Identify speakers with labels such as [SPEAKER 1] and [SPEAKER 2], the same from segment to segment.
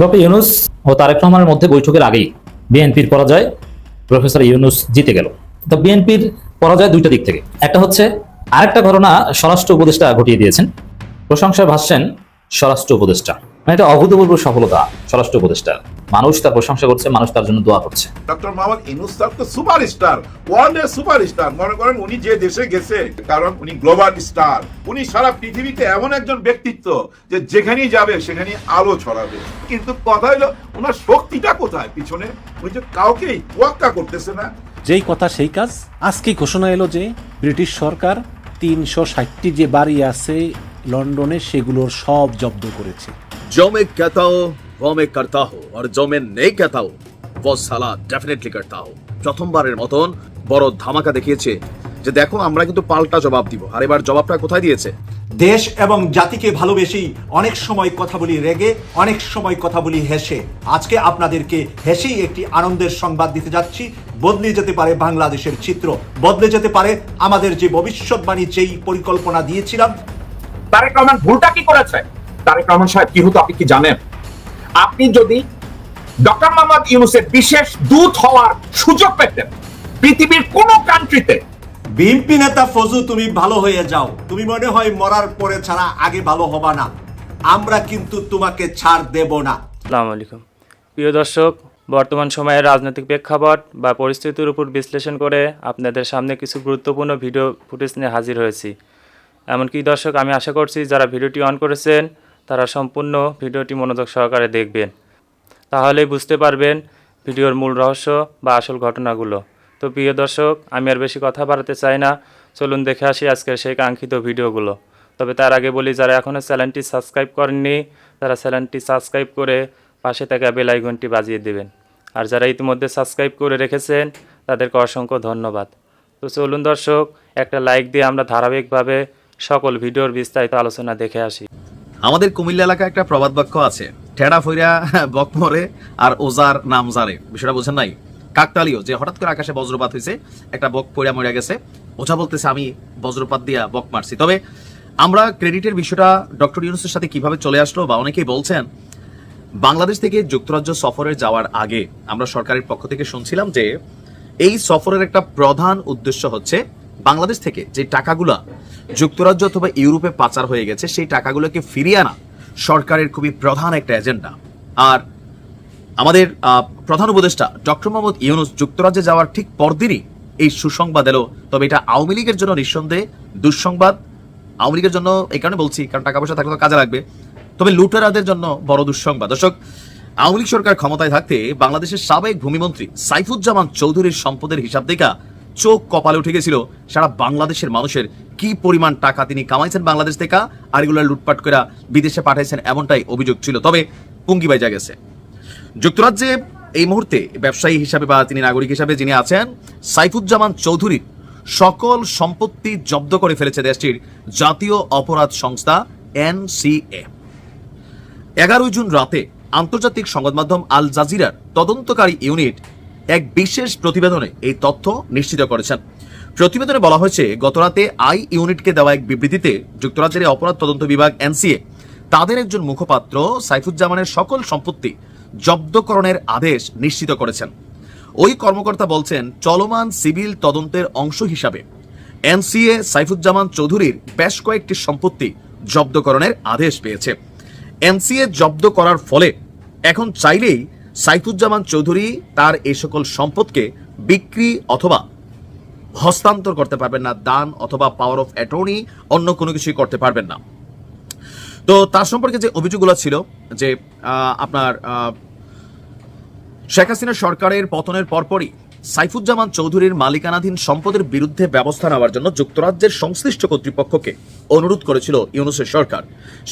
[SPEAKER 1] Doctor Yunus ও তারেক রহমানের মধ্যে বৈঠকের আগেই বিএনপির পরাজয় প্রফেসর ইউনুস জিতে গেল। তো বিএনপির পরাজয় দুইটা দিক থেকে। একটা হচ্ছে, আরেকটা ঘটনা স্বরাষ্ট্র উপদেষ্টা ঘটিয়ে দিয়েছেন। প্রশংসায় ভাসছেন স্বরাষ্ট্র উপদেষ্টা। মানে এটা অভূতপূর্ব সফলতা স্বরাষ্ট্র উপদেষ্টা। মানুষ তার প্রশংসা করছে মানুষ তার জন্য দোয়া করছে।
[SPEAKER 2] ডক্টর মোহাম্মদ ইনুস স্যার তো সুপারস্টার ওয়ার্ল্ডের সুপারস্টার। মনে করেন উনি যে দেশে গেছে কারণ উনি গ্লোবাল স্টার। উনি সারা পৃথিবীতে এমন একজন ব্যক্তিত্ব যে যেখানেই যাবে সেখানেই আলো ছড়াবে। কিন্তু কথা হলো ওনার শক্তিটা কোথায়? পিছনে উনি যে কাউকেই তোয়াক্কা করতেছে না।
[SPEAKER 3] যেই কথা সেই কাজ। আজকে ঘোষণা এলো যে ব্রিটিশ সরকার তিনশো ষাটটি যে বাড়ি আছে লন্ডনে সেগুলোর সব জব্দ করেছে।
[SPEAKER 4] जो मैं कहता हूँ वो मैं करता हूँ और जो मैं नहीं कहता हूँ वो সালা ডেফিনেটলি করতা হো প্রথমবারের মতন বড় ধামাকা দেখিয়েছে যে দেখো আমরা কিন্তু পাল্টা জবাব দিব। আর এবার জবাবটা কোথায় দিয়েছে?
[SPEAKER 5] দেশ এবং জাতিকে ভালোবেসেই অনেক সময় কথা বলি রেগে অনেক সময় কথা বলি হেসে। আজকে আপনাদেরকে হেসেই একটি আনন্দের সংবাদ দিতে যাচ্ছি। বদলে যেতে পারে বাংলাদেশের চিত্র বদলে যেতে পারে আমাদের যে ভবিষ্যৎবাণী যেই পরিকল্পনা দিয়েছিলাম।
[SPEAKER 6] তারেক রহমান ভুলটা কি করেছে? তারেক রহমান সাহেব কি হতো আপনি কি জানেন? আপনি যদি ডক্টর মোহাম্মদ ইউনুসের বিশেষ দূত হওয়ার সুযোগ পেতেন পৃথিবীর কোন কান্ট্রিতে
[SPEAKER 5] বিএনপি নেতা ফজু তুমি ভালো হয়ে যাও। তুমি মনে হয় মরার পরে ছাড়া আগে ভালো হবা না। আমরা কিন্তু তোমাকে ছাড় দেব না।
[SPEAKER 7] আসসালামু আলাইকুম। প্রিয় দর্শক বর্তমান সময়ের রাজনৈতিক প্রেক্ষাপট বা পরিস্থিতির উপর বিশ্লেষণ করে আপনাদের সামনে কিছু গুরুত্বপূর্ণ ভিডিও ফুটেজ নিয়ে হাজির হয়েছি। এমনকি দর্শক আমি আশা করছি যারা ভিডিওটি অন করেছেন তারা সম্পূর্ণ ভিডিওটি মনোযোগ সহকারে দেখবেন। তাহলেই বুঝতে পারবেন ভিডিওর মূল রহস্য বা আসল ঘটনাগুলো। তো প্রিয় দর্শক, আমি আর বেশি কথা বাড়াতে চাই না। চলুন দেখে আসি আজকের সেই কাঙ্ক্ষিত ভিডিওগুলো। তবে তার আগে বলি, যারা এখনও চ্যানেলটি সাবস্ক্রাইব করেননি, তারা চ্যানেলটি সাবস্ক্রাইব করে পাশে থাকা বেল আইকনটি বাজিয়ে দেবেন। আর যারা ইতিমধ্যে সাবস্ক্রাইব করে রেখেছেন, তাদেরকে অসংখ্য ধন্যবাদ। তো চলুন দর্শক, একটা লাইক দিয়ে আমরা ধারাবাহিকভাবে সকল ভিডিওর বিস্তারিত আলোচনা দেখে আসি।
[SPEAKER 4] আমাদের কুমিল্লা এলাকায় একটা প্রবাদ বাক্য আছে, ঠেড়া ফইরা বক মরে আর ওজার নাম জারে। বিষয়টা বোঝেন নাই? কাকতালীয়, যে হঠাৎ করে আকাশে বজ্রপাত হয়েছে, একটা বক পইরা মরে গেছে। ওঝা বলতেছে, আমি বজ্রপাত দিয়া বক মারছি। তবে আমরা ক্রেডিটের বিষয়টা ডক্টর ইউনুসের সাথে কীভাবে চলে আসলো বা অনেকেই বলছেন, বাংলাদেশ থেকে যুক্তরাজ্য সফরে যাওয়ার আগে আমরা সরকারের পক্ষ থেকে শুনছিলাম যে, এই সফরের একটা প্রধান উদ্দেশ্য হচ্ছে বাংলাদেশ থেকে যে টাকাগুলা যুক্তরাজ্য অথবা ইউরোপে পাচার হয়ে গেছে, সেই টাকাগুলোকে ফিরিয়ে আনা সরকারের খুবই প্রধান একটা এজেন্ডা। আর আমাদের প্রধান উপদেষ্টা ডক্টর মোহাম্মদ ইউনুস যুক্তরাজ্যে যাওয়ার ঠিক পরদিনই এই সুসংবাদ এলো। তবে এটা আওয়ামী লীগের জন্য নিঃসন্দেহে দুঃসংবাদ। আওয়ামী লীগের জন্য এই কারণে বলছি, কারণ টাকা পয়সা থাকলে তো কাজে লাগবে। তবে লুটেরাদের জন্য বড় দুঃসংবাদ। দর্শক, আওয়ামী লীগ সরকার ক্ষমতায় থাকতে বাংলাদেশের সাবেক ভূমিমন্ত্রী সাইফুজ্জামান চৌধুরীর সম্পদের হিসাব দেখা চোখ কপালে উঠে গেছিল সারা বাংলাদেশের মানুষের কি পরিমাণ টাকা তিনি কামাইছেন বাংলাদেশ থেকে, আর এগুলো লুটপাট করে বিদেশে পাঠাইছেন এমনটাই অভিযোগ ছিল। তবে পুঙ্গি বাইজা গেছে। যুক্তরাজ্যে এই মুহূর্তে ব্যবসায়ী হিসাবে বা তিনি নাগরিক হিসাবে যিনি আছেন, সাইফুজ্জামান চৌধুরীর সকল সম্পত্তি জব্দ করে ফেলেছে দেশটির জাতীয় অপরাধ সংস্থা এনসিএ। এগারোই জুন রাতে আন্তর্জাতিক সংবাদ মাধ্যম আল জাজিরার তদন্তকারী ইউনিট এক বিশেষ প্রতিবেদনে এই তথ্য নিশ্চিত করেছেন। প্রতিবেদনে বলা হয়েছে, গতরাতে আই ইউনিটকে দেওয়া এক বিবৃতিতে যুক্তরাজ্যের অপরাধ তদন্ত বিভাগ এনসিএ তাদের একজন মুখপাত্র সাইফুজ্জামানের সকল সম্পত্তি জব্দকরণের আদেশ নিশ্চিত করেছেন। ওই কর্মকর্তা বলছেন, চলমান সিভিল তদন্তের অংশ হিসাবে এনসিএ সাইফুজ্জামান চৌধুরীর বেশ কয়েকটি সম্পত্তি জব্দকরণের আদেশ পেয়েছে। এনসিএ জব্দ করার ফলে এখন চাইলেই সাইফুজ্জামান চৌধুরী তার এই সকল সম্পদকে বিক্রি অথবা হস্তান্তর করতে পারবেন না, দান অথবা পাওয়ার অফ অ্যাটর্নি অন্য কোনো কিছুই করতে পারবেন না। তো তার সম্পর্কে যে অভিযোগগুলো ছিল, যে আপনার শেখ হাসিনা সরকারের পতনের পরপরই সাইফুজ্জামান চৌধুরীর মালিকানাধীন সম্পদের বিরুদ্ধে ব্যবস্থা নেওয়ার জন্য যুক্তরাজ্যের সংশ্লিষ্ট কর্তৃপক্ষকে অনুরোধ করেছিল ইউনুসের সরকার।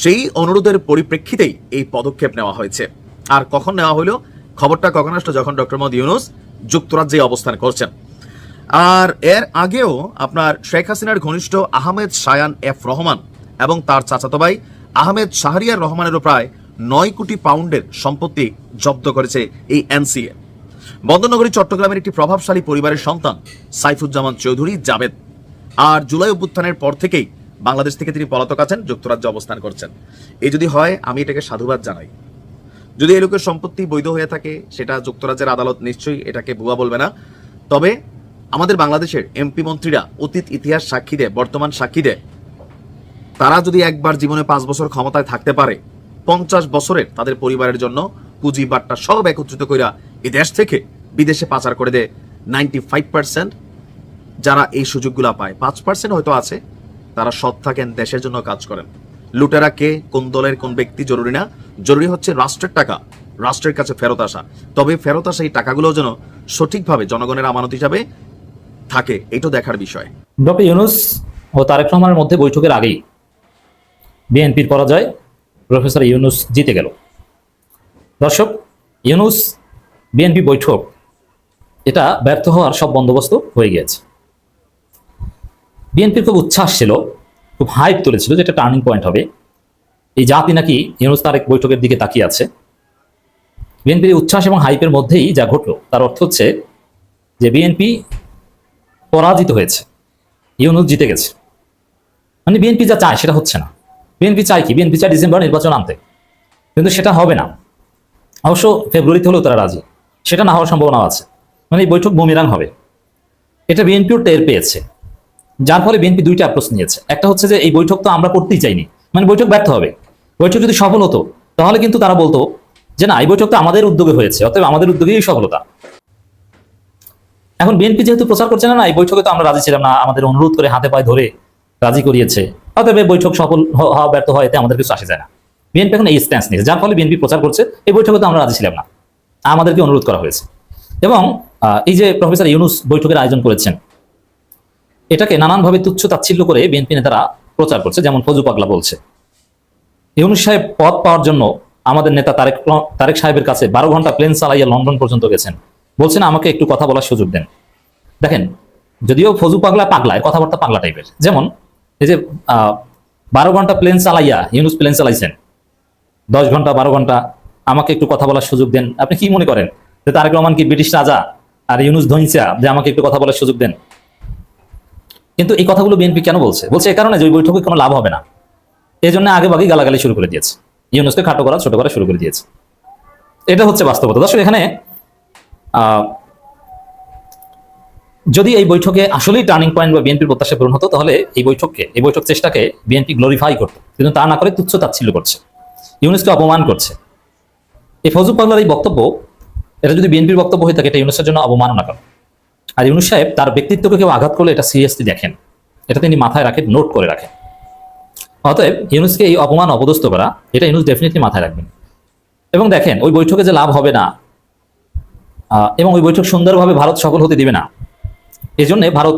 [SPEAKER 4] সেই অনুরোধের পরিপ্রেক্ষিতেই এই পদক্ষেপ নেওয়া হয়েছে। আর কখন নেওয়া হলো খবরটা কখন আসলো? যখন ডক্টর মোহাম্মদ ইউনুস যুক্তরাজ্যে অবস্থান করছেন। আর এর আগেও আপনার শেখ হাসিনার ঘনিষ্ঠ আহমেদ শায়ান এফ রহমান এবং তার চাচাতো ভাই আহমেদ শাহরিয়ার রহমানেরও প্রায় নয় কোটি পাউন্ডের সম্পত্তি জব্দ করেছে এই এনসিএ। বন্দরনগরী, চট্টগ্রামের একটি প্রভাবশালী পরিবারের সন্তান সাইফুজ্জামান চৌধুরী জাবেদ আর জুলাই অভ্যুত্থানের পর থেকেই বাংলাদেশ থেকে তিনি পলাতক আছেন, যুক্তরাজ্যে অবস্থান করছেন। এই যদি হয়, আমি এটাকে সাধুবাদ জানাই। যদি এই লোকের সম্পত্তি বৈধ হয়ে থাকে, সেটা যুক্তরাজ্যের আদালত নিশ্চয়ই এটাকে ভুয়া বলবে না। তবে আমাদের বাংলাদেশের এমপি মন্ত্রীরা অতীত ইতিহাস সাক্ষী দেয়, বর্তমান সাক্ষী দেয়। তারা যদি একবার জীবনে পাঁচ বছর ক্ষমতায় থাকতে পারে, পঞ্চাশ বছরের তাদের পরিবারের জন্য পুঁজি বাট্টা সব একত্রিত কইরা এ দেশ থেকে বিদেশে পাচার করে দেয় নাইনটি ফাইভ পার্সেন্ট। যারা এই সুযোগগুলো পায়, পাঁচ পার্সেন্ট হয়তো আছে, তারা সৎ থাকেন, দেশের জন্য কাজ করেন। লুটেরা কে, কোন দলের কোন ব্যক্তি জরুরি না, জরুরি হচ্ছে রাষ্ট্রের টাকা, রাষ্ট্রের কাছে ফেরত আসা। তবে ফেরত আসা এই টাকাগুলো যেন সঠিকভাবে জনগণের আমানত হিসাবে থাকে এটাও দেখার বিষয়।
[SPEAKER 1] ডক্টর ইউনুস ও তারেক রহমানের মধ্যে বৈঠকের আগেই বিএনপির পরাজয় প্রফেসর ইউনুস জিতে গেল। দর্শক, ইউনুস বিএনপি বৈঠক, এটা ব্যর্থ হওয়ার সব বন্দোবস্ত হয়ে গিয়েছে। বিএনপির খুব উচ্ছ্বাস ছিল খুব হাইপ তুলেছিল যে এটা টার্নিং পয়েন্ট হবে। এই জাতি নাকি ইউনুস তারেক বৈঠকের দিকে তাকিয়ে আছে। বিএনপির উচ্ছ্বাস এবং হাইপের মধ্যেই যা ঘটলো, তার অর্থ হচ্ছে যে বিএনপি পরাজিত হয়েছে। ইউনুস জিতে গেছে। মানে বিএনপি যা চায় সেটা হচ্ছে না। বিএনপি চায় কি? বিএনপি চায় ডিসেম্বর নির্বাচন আনতে। কিন্তু সেটা হবে না। অবশ্য ফেব্রুয়ারিতে হলেও তারা রাজি। সেটা না হওয়ার সম্ভাবনা আছে। মানে এই বৈঠক বুমিরাং হবে। এটা বিএনপিও টের পেয়েছে। যার ফলে বিএনপি দুইটা অ্যাপ্রোচ নিয়েছে। একটা হচ্ছে যে এই বৈঠক তো আমরা করতেই চাইনি। মানে বৈঠক ব্যর্থ হবে। বৈঠক যদি সফল হতো, তাহলে কিন্তু তারা বলতো যে না, এই বৈঠক তো আমাদের উদ্যোগে হয়েছে, অতএব আমাদের উদ্যোগেই সফলতা। এখন বিএনপি যেহেতু প্রচার করছে না এই বৈঠকে তো আমরা রাজি ছিলাম না, আমাদের অনুরোধ করে হাতে পায়ে ধরে রাজি করিয়েছে। অতএব এই বৈঠক সফল হওয়া ব্যর্থ হয় এতে আমাদের কিছু আসে যায় না। বিএনপি এখন এই স্ট্যান্স নিয়েছে, যার ফলে বিএনপি প্রচার করছে, এই বৈঠকে তো আমরা রাজি ছিলাম না। আমাদেরকে অনুরোধ করা হয়েছে। এবং এই যে প্রফেসর ইউনুস বৈঠকের আয়োজন করেছেন এটাকে নানানভাবে তুচ্ছ তাচ্ছিল্য করে বিএনপি নেতারা প্রচার করছে, যেমন ফজু পাগলা বলছে। ইউনুস সাহেব পদ পাওয়ার জন্য আমাদের নেতা তারেক তারেক সাহেবের কাছে বারো ঘণ্টা প্লেন চালাইয়া লন্ডন পর্যন্ত গেছেন। বলছেন, আমাকে একটু কথা বলার সুযোগ দেন। দেখেন, যদিও ফজু পাগলা পাগলা কথাবার্তা পাগলা টাইপের যেমন, এই যে বারো ঘণ্টা প্লেন চালাইয়া ইউনুস প্লেন চালাইছেন, দশ ঘণ্টা, বারো ঘণ্টা, আমাকে একটু কথা বলার সুযোগ দেন। আপনি কি মনে করেন যে তারেক রহমান কি ব্রিটিশ রাজা? আর ইউনুস ধনিসা যে আমাকে একটু কথা বলার সুযোগ দেন? কিন্তু এই কথাগুলো বিএনপি কেন বলছে? বলছে এই কারণে যে বৈঠকে কোনো লাভ হবে না। এই জন্য আগে বাকি গালাগালি শুরু করে দিয়েছে। ইউনুসকে খাটো করা, ছোট করা শুরু করে দিয়েছে। এটা হচ্ছে বাস্তবতা। দর্শক, এখানে যদি এই বৈঠকে আসলেই টার্নিং পয়েন্ট বা বিএনপির প্রত্যাশা পূরণ হতো, তাহলে এই বৈঠককে, এই বৈঠক চেষ্টাকে বিএনপি গ্লোরিফাই করতো। কিন্তু তা না করে তুচ্ছ তাচ্ছিল্য করছে। ইউনুসকে অপমান করছে। এই ফজু পাগলার এই বক্তব্য, এটা যদি বিএনপির বক্তব্য হয়ে থাকে, এটা ইউনুসের জন্য অবমাননা কারণ আর ইউনুস সাহেব তার ব্যক্তিত্বকে কেউ আঘাত করলে এটা সিরিয়াসলি দেখেন। এটা তিনি মাথায় রাখেন নোট করে রাখেন। অতএব ইউনুসকে এই অপমান অপদস্থ করা, এটা ইউনুস ডেফিনেটলি মাথায় রাখবেন। এবং দেখেন, ওই বৈঠকে যে লাভ হবে না এবং ওই বৈঠক সুন্দরভাবে ভারত সফল হতে দিবে না এই জন্য ভারত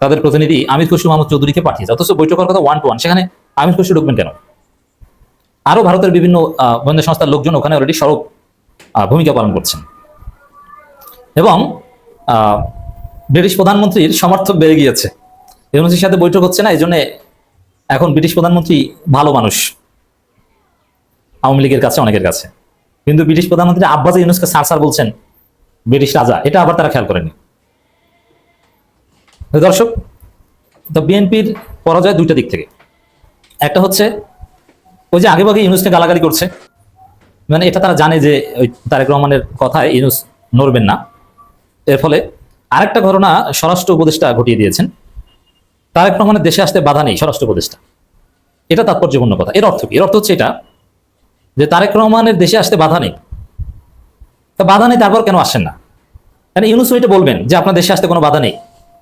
[SPEAKER 1] তাদের প্রতিনিধি আমির খুশু মাহমুদ চৌধুরীকে পাঠিয়েছে। অথচ বৈঠকের কথা ওয়ান টু ওয়ান সেখানে আমির খুশু ঢুকবেন কেন? আরও ভারতের বিভিন্ন গোয়েন্দা সংস্থার লোকজন ওখানে অলরেডি সড়ক ভূমিকা পালন করছেন। এবং ব্রিটিশ প্রধানমন্ত্রীর সমর্থক বেড়ে গিয়েছে। ইউনুসের সাথে বৈঠক হচ্ছে না এই জন্য এখন ব্রিটিশ প্রধানমন্ত্রী ভালো মানুষ। আওয়ামী লীগের কাছে, অনেকের কাছে। কিন্তু ব্রিটিশ প্রধানমন্ত্রী আব্বাস ইউনুসকে সার সার বলছেন, ব্রিটিশ রাজা, এটা আবার তারা খেয়াল করেনি। দর্শক, তো বিএনপির পরাজয় দুইটা দিক থেকে। একটা হচ্ছে, ওই যে আগেভাগে ইউনুসকে গালাগালি করছে মানে এটা তারা জানে যে ওই তারেক রহমানের কথায় ইউনুস নড়বেন না। এর ফলে আরেকটা ঘটনা স্বরাষ্ট্র উপদেষ্টা ঘটিয়ে দিয়েছেন। তারেক রহমানের দেশে আসতে বাধা নেই স্বরাষ্ট্র উপদেষ্টা। এটা তাৎপর্যপূর্ণ কথা। এর অর্থ কি? এর অর্থ হচ্ছে এটা যে তারেক রহমানের দেশে আসতে বাধা নেই। তা বাধা নেই, তারপর কেন আসেন না? মানে ইউনুস এটা বলবেন যে আপনার দেশে আসতে কোনো বাধা নেই?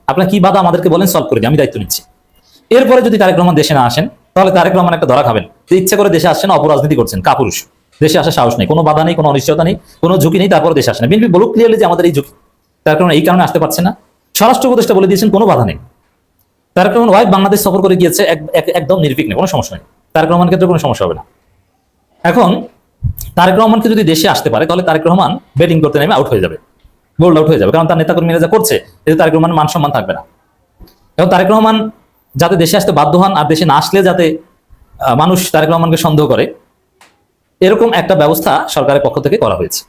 [SPEAKER 1] আপনার কি বাধা আমাদেরকে বলেন সলভ করে দিই, আমি দায়িত্ব নিচ্ছি। এরপরে যদি তারেক রহমান দেশে না আসেন, তাহলে তারেক রহমান একটা ধরা খাবেন যে ইচ্ছে করে দেশে আসছেন, অপরাজনীতি করছেন, কাপুরুষ। দেশে আসার সাহস নেই, কোনো বাধা নেই, কোনো অনিশ্চয়তা নেই, কোনো ঝুঁকি নেই, তারপরে দেশে আসে না। বিএনপি বলুক ক্লিয়ারলি যে আমাদের এই ঝুঁকি। তার কারণে এই কারণে আসতে পারছে না। স্বরাষ্ট্র উপদেষ্টা বলে দিয়েছেন, কোনো বাধা নেই। তারেক রহমান ওয়াইফ বাংলাদেশ সফর করে গিয়েছে, এক- এক- একদম নির্বিঘ্নে, কোনো সমস্যা নেই। তারেক রহমান ক্ষেত্রে কোনো সমস্যা হবে না। এখন, তারেক রহমানকে যদি দেশে আসতে পারে, তাহলে তারেক রহমান ব্যাটিং করতে নেমে আউট হয়ে যাবে। বোল্ড আউট হয়ে যাবে। কারণ তার নেতাকর্মীরা যা করছে, এতে তারেক রহমান মান সম্মান থাকবে না। এবং তারেক রহমান যাতে দেশে আসতে বাধ্য হন, আর দেশে না আসলে যাতে মানুষ তারেক রহমানকে সন্দেহ করে, এরকম একটা ব্যবস্থা সরকারের পক্ষ থেকে করা হয়েছে।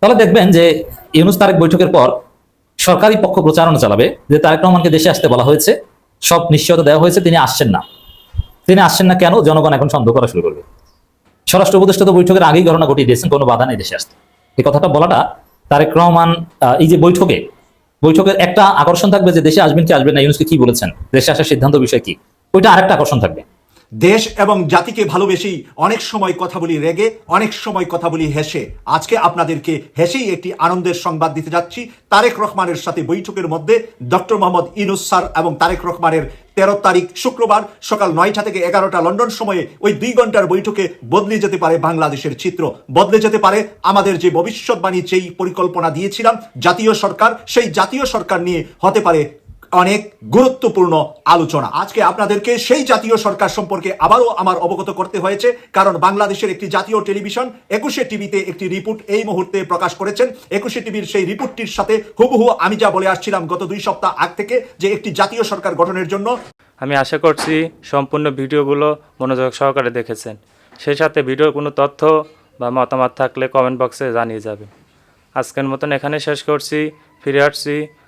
[SPEAKER 1] তাহলে দেখবেন যে ইউনুস তারেক বৈঠকের পর সরকারি পক্ষ প্রচারণা চালাবে, যে তারেক রহমানকে দেশে আসতে বলা হয়েছে, সব নিশ্চয়তা দেওয়া হয়েছে, তিনি আসছেন না। তিনি আসছেন না কেন? জনগণ এখন সন্দেহ করা শুরু করবে। স্বরাষ্ট্র উপদেষ্টা তো বৈঠকের আগেই ঘটনা ঘটিয়ে দিয়েছেন, কোনো বাধা নেই দেশে আসতে। এই কথাটা বলাটা তারেক রহমান এই যে বৈঠকে, বৈঠকের একটা আকর্ষণ থাকবে যে দেশে আসবেন কি আসবেন না, ইউনুসকে কি বলেছেন, দেশে আসার সিদ্ধান্ত বিষয় কি? ওইটা আরেকটা আকর্ষণ থাকবে।
[SPEAKER 5] দেশ এবং জাতিকে ভালোবেসি অনেক সময় কথা বলি রেগে, অনেক সময় কথা বলি হেসে। আজকে আপনাদেরকে হেসেই একটি আনন্দের সংবাদ দিতে যাচ্ছি। তারেক রহমানের সাথে বৈঠকের মধ্যে ডক্টর মোহাম্মদ ইনুস স্যার এবং তারেক রহমানের তেরো তারিখ শুক্রবার সকাল নয়টা থেকে এগারোটা লন্ডন সময়ে ওই দুই ঘণ্টার বৈঠকে বদলে যেতে পারে বাংলাদেশের চিত্র। বদলে যেতে পারে আমাদের যে ভবিষ্যৎবাণী যেই পরিকল্পনা দিয়েছিলাম জাতীয় সরকার, সেই জাতীয় সরকার নিয়ে হতে পারে অনেক গুরুত্বপূর্ণ আলোচনা। আজকে আপনাদেরকে সেই জাতীয় সরকার সম্পর্কে আবারও আমার অবগত করতে হয়েছে, কারণ বাংলাদেশের একটি জাতীয় টেলিভিশন একুশে টিভিতে একটি রিপোর্ট এই মুহূর্তে প্রকাশ করেছেন। একুশে টিভির সেই রিপোর্টটির সাথে হুবহু আমি যা বলে আসছিলাম গত দুই সপ্তাহ আগ থেকে, যে একটি জাতীয় সরকার গঠনের জন্য
[SPEAKER 7] আমি আশা করছি সম্পূর্ণ ভিডিওগুলো মনোযোগ সহকারে দেখেছেন। সেই সাথে ভিডিওর কোনো তথ্য বা মতামত থাকলে কমেন্ট বক্সে জানিয়ে যাবে আজকের মতন এখানে শেষ করছি। ফিরে আসছি